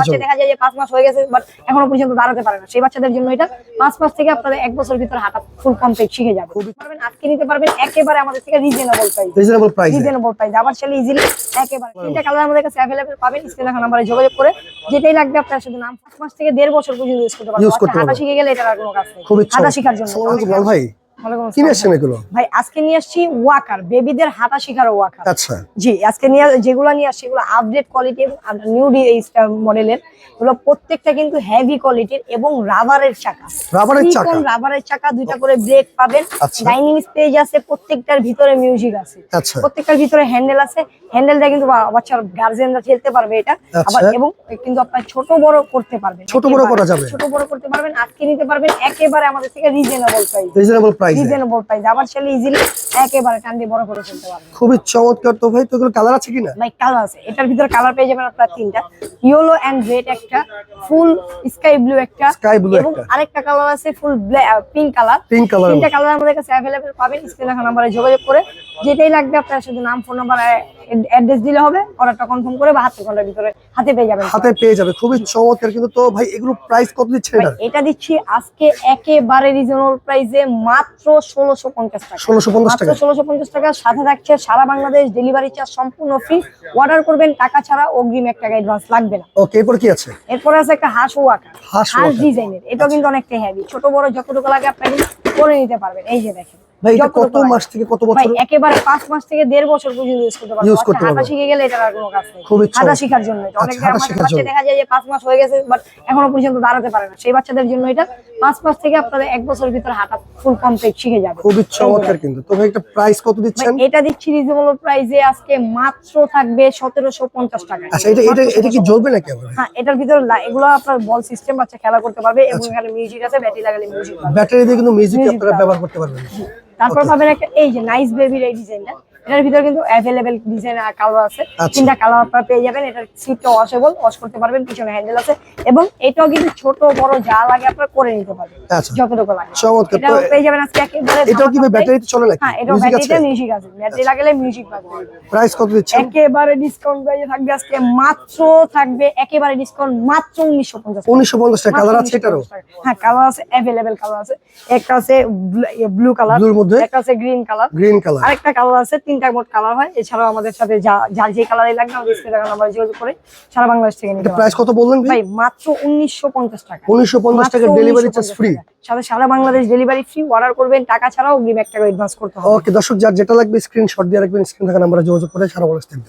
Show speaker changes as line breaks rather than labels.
বাচ্চা দেখা যায় যে পাঁচ মাস হয়ে গেছে বাট এখনও পর্যন্ত দাঁড়াতে পারে না। সেই বাচ্চাদের জন্য এটা পাঁচ মাস থেকে আপনাদের এক বছর ভিতরে হাঁটা ফুল কমপ্লিট শিখে যাবে। পারবেন আজকে নিতে পারবেন একেবারে আমাদের থেকে reasonable price
reasonable price
reasonable price আবার চাইলে ইজিলি একেবারে তিনটা কালার আমাদের কাছে অ্যাভেলেবল পাবেন স্ক্রিনে নাম্বারে যোগাযোগ করে যেটাই লাগবে আপনার শুধু নাম পাঁচ মাস থেকে দেড় বছর পর্যন্ত ইউজ করতে পারবেন। হাঁটা শিখে গেলে এটার আর কোনো কাজ নেই।
খুবই
হাঁটা শেখার জন্য।
ভাই। কি নিয়ে এগুলো?
ভাই আজকে নিয়ে আসছি ওয়াকার বেবিদের হাঁটা শেখার ওয়াকার।
আচ্ছা।
জি আজকে নিয়ে যেগুলো নিয়ে আসছি এগুলো আপডেট কোয়ালিটি এবং নিউ মডেলের এগুলো প্রত্যেকটা কিন্তু হেভি কোয়ালিটির এবং রাবারের চাকা।
রাবারের চাকা?
রাবারের চাকা দুইটা করে ব্রেক পাবেন।
আচ্ছা।
ডাইনিং স্পেস আছে প্রত্যেকটার ভিতরে মিউজিক আছে।
আচ্ছা।
প্রত্যেকটার ভিতরে হ্যান্ডেল আছে। হ্যান্ডেলটা কিন্তু বা- বাচ্চার খেলতে পারবে এটা। আবার
আচ্ছা।
এবং কিন্তু আপনার ছোট বড় করতে পারবেন।
ছোট বড় করা যাবে?
ছোট বড় করতে পারবেন আজকে নিতে পারবেন একেবারে আমাদের থেকে reasonable price
reasonable price
reasonable price আবার চাইলে ইজিলি একেবারে টান দিয়ে বড় করে ফেলতে পারবেন
খুবই চমৎকার তো ভাই তো এগুলো কালার আছে কিনা?
ভাই কালার আছে। এটার ভিতরে কালার পেয়ে যাবেন আপনার তিনটা। ইয়েলো এন্ড রেড একটা ফুল স্কাই ব্লু একটা
blue একটা।
আরেকটা কালার আছে full pink colour
pink colour
তিনটা কালার আমাদের কাছে অ্যাভেলেবেল পাবেন। স্ক্রিনে দেখা নাম্বারে যোগাযোগ করে যেটাই লাগবে আপনার শুধু নাম ফোন নাম্বার অ্যাড্রেস দিলে হবে। অর্ডারটা কনফার্ম করে বাহাত্তর ঘণ্টার ভিতরে হাতে পেয়ে যাবেন।
হাতে পেয়ে যাবে। খুবই চমৎকার। কিন্তু তো ভাই এগুলো প্রাইস কত দিচ্ছেন
ভাই,
এটা
এটা দিচ্ছি আজকে একেবারে রিজনেবল প্রাইসে মাত্র ষোলোশো পঞ্চাশ টাকা।
ষোলোশো পঞ্চাশ
মাত্র
টাকা?
ষোলোশো পঞ্চাশ টাকা। সাথে থাকছে সারা বাংলাদেশ ডেলিভারি চার্জ সম্পূর্ণ ফ্রি অর্ডার করবেন টাকা ছাড়া অগ্রিম এক টাকা অ্যাডভান্স লাগবে না।
ওকে এরপর কি আছে?
এরপরে আছে একটা হাঁস ওয়াকা
হাঁস
হাঁস ডিজাইনের এটা কিন্তু অনেকটা হেভি ছোট বড় যতটুকু লাগে আপনি করে নিতে পারবেন। এই যে দেখেন।
ভাই এটা কত মাস থেকে কত
ভাই
বছর?
একেবারে পাঁচ মাস থেকে দেড় বছর পর্যন্ত ইউজ করতে পারবেন
ইউজ করতে
হাঁটা শিখে গেলে এটা আর কোনো কাজ নেই। হাঁটা। শেখার জন্য এটা। অনেক
আচ্ছা,
আমাদের বাচ্চা দেখা যায় যে পাঁচ মাস হয়ে গেছে বাট এখনও পর্যন্ত দাঁড়াতে পারে না। সেই বাচ্চাদের জন্য এটা পাঁচ মাস থেকে আপনাদের এক বছরের ভিতরে হাঁটা ফুল কমপ্লিট শিখে যাবে।
খুবই চমৎকার কিন্তু। তো ভাই একটা প্রাইস কত দিচ্ছেন?
এটা দিচ্ছি রিজনেবল প্রাইসে আজকে মাত্র থাকবে সতেরোশো পঞ্চাশ টাকা।
আচ্ছা এটা এটা এটা কি জ্বলবে নাকি আবার?
হ্যাঁ এটার ভিতরে এগুলো আপনার বল সিস্টেম আছে খেলা করতে পারবে এবং এখানে মিউজিক আছে ব্যাটারি লাগালে মিউজিক
ব্যাটারি দিয়ে কিন্তু মিউজিক আপনারা ব্যবহার করতে পারবেন।
তারপর পাবেন একটা এই যে নাইস বেবির এই ডিজাইনটা এটার ভিতরে কিন্তু অ্যাভেলেবেল ডিজাইন আর কালার আছে।
আচ্ছা।
তিনটা কালার আপনারা পেয়ে যাবেন এটার সিটটা ওয়াশেবল ওয়াশ করতে পারবেন পিছনে হ্যান্ডেল আছে এবং এটাও কিন্তু ছোট বড় যা লাগে আপনারা করে নিতে পারবেন
আচ্ছা।
যতটুকু লাগে।
চমৎকার।
এটাও
তো
পেয়ে যাবেন আজকে একেবারে
এটাও কি ব্যাটারিতে চলে নাকি?
হ্যাঁ
আছে?
ব্যাটারিতে মিউজিক আছে ব্যাটারি লাগালে মিউজিক পাবে
প্রাইস কত দিচ্ছেন?
একেবারে ডিসকাউন্ট প্রাইসে থাকবে আজকে মাত্র থাকবে একেবারে ডিসকাউন্ট মাত্র উনিশশো পঞ্চাশ
উনিশশো পঞ্চাশ টাকা। কালার আছে এটারও?
হ্যাঁ কালার আছে অ্যাভেলেবেল কালার আছে। একটা আছে ব্লু কালার
Blue র মধ্যে?
একটা আছে গ্রিন কালার
গ্রিন কালার
আরেকটা কালার আছে তিনটা মোট কালার হয়। এছাড়াও আমাদের সাথে যা যার যে কালারই লাগবে আমাদের স্ক্রিনে নাম্বার যোগাযোগ করে সারা বাংলাদেশ থেকে নিতে
প্রাইস কত বললেন ভাই?
মাত্র উনিশশো পঞ্চাশ টাকা।
উনিশশো পঞ্চাশ টাকা ডেলিভারি চার্জ ফ্রি
সাথে সারা বাংলাদেশ ডেলিভারি ফ্রি অর্ডার করবেন টাকা ছাড়াও অগ্রিম একটা টাকা অ্যাডভান্স করতে হবে।
ওকে দর্শক যার যেটা লাগবে স্ক্রিনশট দিয়ে রাখবেন স্ক্রিন থাকা নাম্বারে যোগাযোগ করে সারা বাংলাদেশ থেকে।